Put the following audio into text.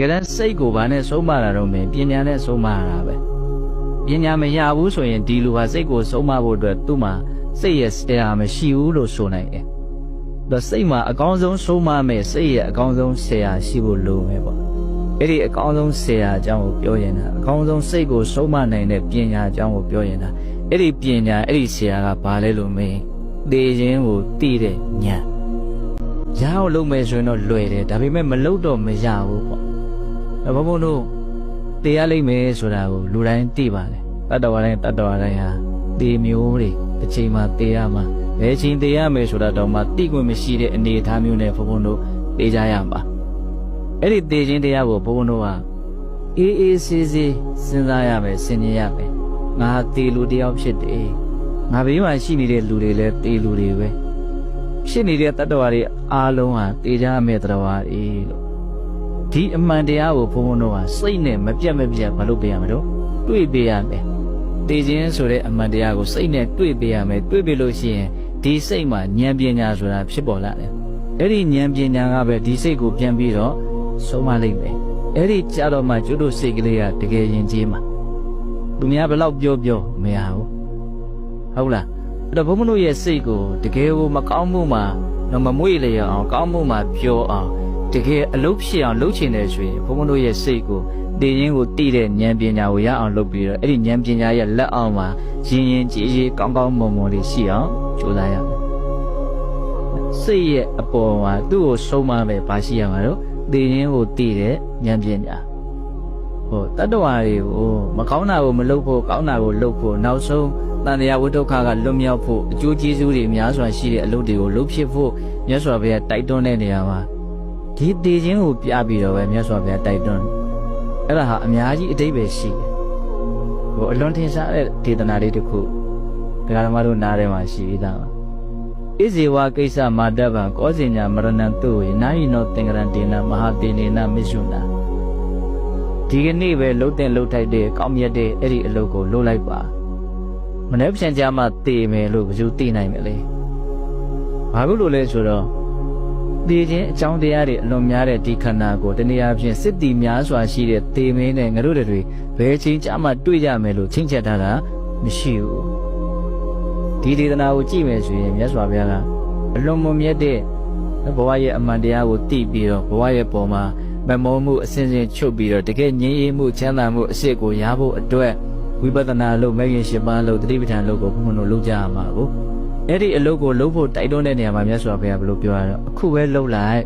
ကယ်တမ်းစိတ်ကိုဘာနဲ့ဆုံးမတာတော့မင်းပညာနဲ့ဆုံးမရတာပဲပညာမရဘူးဆိုရင်ဒီလူဟာစိတ်ကိုဆုံးမဖို့အတွက်သူ့မှာစိတ်ရဲ့ဆရာမရှိဘူးလို့ဆိုနိုင်တယ်ဒါစိတ်မှာအကောင်းဆုံးဆုံးမမယ်စိတ်ရဲ့အကောင်းဆုံးဆရာရှိဖို့လိုမယ်ပေါ့အဲ့ဒီအကောင်းဆုံးဆရာအကြောင်းကိုပြောရင်တာအကောင်းဆုံးစိတ်ကိုဆုံးမနိုင်တဲ့ပညာအကြောင်းကိုပြောရင်တာအဲ့ဒီပညာအဲ့ဒီဆရာကဘာလဲလို့မင်းသိခြင်းကိုသိတဲ့ဉာဏ်ရအောင်လုပ်မယ်ဆိုရင်တော့လွယ်တယ်ဒါပေမဲ့မလုပ်တော့မရဘူးပေါ့ ဒါဘုံဘုံတို့သိရလိမ့်မယ်ဆိုတာကိုလူတိုင်းသိပါတယ်တတ္တဝါတိုင်းတတ္တဝါတိုင်းဟာသိမျိုးတွေတစ်ချိန်မှာသိရမှာဘယ်ချိန်သိရမယ်ဆိုတာတော့မှသိခွင့်မရှိတဲ့အနေအထားမျိုးနဲ့ဘုံဘုံတို့သိကြရမှာအဲ့ဒီသိခြင်းတရားကိုဘုံဘုံတို့ဟာအေးအေးဆေးဆေးစဉ်းစားရမယ်ဆင်ခြင်ရမယ်ငါသေလူတယောက်ဖြစ်တယ်ငါဘေးမှာရှိနေတဲ့လူတွေလည်းသေလူတွေပဲဖြစ်နေတဲ့တတ္တဝါတွေအားလုံးဟာသေကြမဲ့တတ္တဝါတွေလို့ ဒီအမှန်တရားကိုဘုံဘုံတို့ဟာစိတ်နဲ့မပြတ်မပြတ်မလုပ်ပေးရမယ်တော့တွေးပေးရမယ်သေခြင်းဆိုတဲ့အမှန်တရားကိုစိတ်နဲ့တွေးပေးရမယ်တွေးပေးလို့ရှိရင်ဒီစိတ်မှာဉာဏ်ပညာဆိုတာဖြစ်ပေါ်လာတယ်အဲ့ဒီဉာဏ်ပညာကပဲဒီစိတ်ကိုပြန်ပြီးတော့ဆုံးမလိုက်မယ်အဲ့ဒီကြတော့မှကျွတ်တို့စိတ်ကလေးကတကယ်ရင်ကြီးမှာသူများဘယ်လောက်ပြောပြောမရဘူးဟုတ်လားအဲ့တော့ဘုံမလို့ရဲ့စိတ်ကိုတကယ်ကိုမကောင်းမှုမှာတော့မမွေ့လျော်အောင်ကောင်းမှုမှာပြောအောင် တကယ်အလုပ်ဖြစ်အောင်လုပ်ချင်တယ်ဆိုရင်ဘုံမလို့ရဲ့စိတ်ကိုတည်ရင်ကိုတည်တဲ့ဉာဏ်ပညာကိုရအောင်လုပ်ပြီးတော့အဲ့ဒီဉာဏ်ပညာရဲ့လက်အောက်မှာရင်ရင်ကြည်ကြည်ကောင်းကောင်းမွန်မွန်လေးရှိအောင်ကြိုးစားရမယ်စိတ်ရဲ့အပေါ်မှာသူ့ကိုဆုံးမပဲပါရှိရမှာတော့တည်ရင်ကိုတည်တဲ့ဉာဏ်ပညာဟိုတတ္တဝါတွေကိုမကောင်းတာကိုမလုပ်ဖို့ကောင်းတာကိုလုပ်ဖို့နောက်ဆုံးတန်တရားဝိဒုက္ခကလွတ်မြောက်ဖို့အကျိုးကျေးဇူးတွေများစွာရှိတဲ့အလုပ်တွေကိုလုပ်ဖြစ်ဖို့မြတ်စွာဘုရားတိုက်တွန်းတဲ့နေရာမှာ ဒီတည်ခြင်းကိုပြပြီးတော့ပဲမြတ်စွာဘုရားတိုက်တွန်းတယ်အဲ့ဒါဟာအများကြီးအတိတ်ပဲရှိတယ်ဟိုအလွန်ထင်ရှားတဲ့ဒေသနာလေးတစ်ခုဒကာဓမ္မတို့နားထဲမှာရှိပြီးသားပါဣဇေဝကိစ္စမာတဗံကောဇင်ညာမရဏံတုဝေနာယိနောသင်္ကရံတေနမဟာတေနေနမစ္ဆုနာဒီကနေ့ပဲလှုပ်တဲ့လှုပ်ထိုက်တဲ့ကောင်းမြတ်တဲ့အဲ့ဒီအလုပ်ကိုလုပ်လိုက်ပါမနေ့ပြန်ကြမှာတည်မယ်လို့ဘယ်သူသိနိုင်မလဲဘာလို့လို့လဲဆိုတော့ တည်ခြင်းအကြောင်းတရားတွေအလွန်များတဲ့ဒီခန္ဓာကိုတနည်းအားဖြင့်စစ်တီများစွာရှိတဲ့တည်မင်းနဲ့ငါတို့တွေဘယ်ချိန်ကြမှာတွေ့ကြမယ်လို့ချင်းချက်ထားတာမရှိဘူးဒီဒေသနာကိုကြည့်မယ်ဆိုရင်မြတ်စွာဘုရားကအလွန်မွန်မြတ်တဲ့ဘဝရဲ့အမှန်တရားကိုသိပြီးတော့ဘဝရဲ့ပုံမှာမမောမှုအစဉ်စဉ်ချုပ်ပြီးတော့တကယ်ငြိမ်းအေးမှုချမ်းသာမှုအစစ်ကိုရဖို့အတွက်ဝိပဿနာလို့မဂ်ရင်ရှင်ပါလို့တတိပဋ္ဌာန်လို့ကိုဘုံဘုံတို့လုပ်ကြရမှာကို အဲ့ဒီအလုပ်ကိုလုပ်ဖို့တိုက်တွန်းတဲ့နေရာမှာမြတ်စွာဘုရားဘယ်လိုပြောရတော့အခုပဲလုပ်လိုက်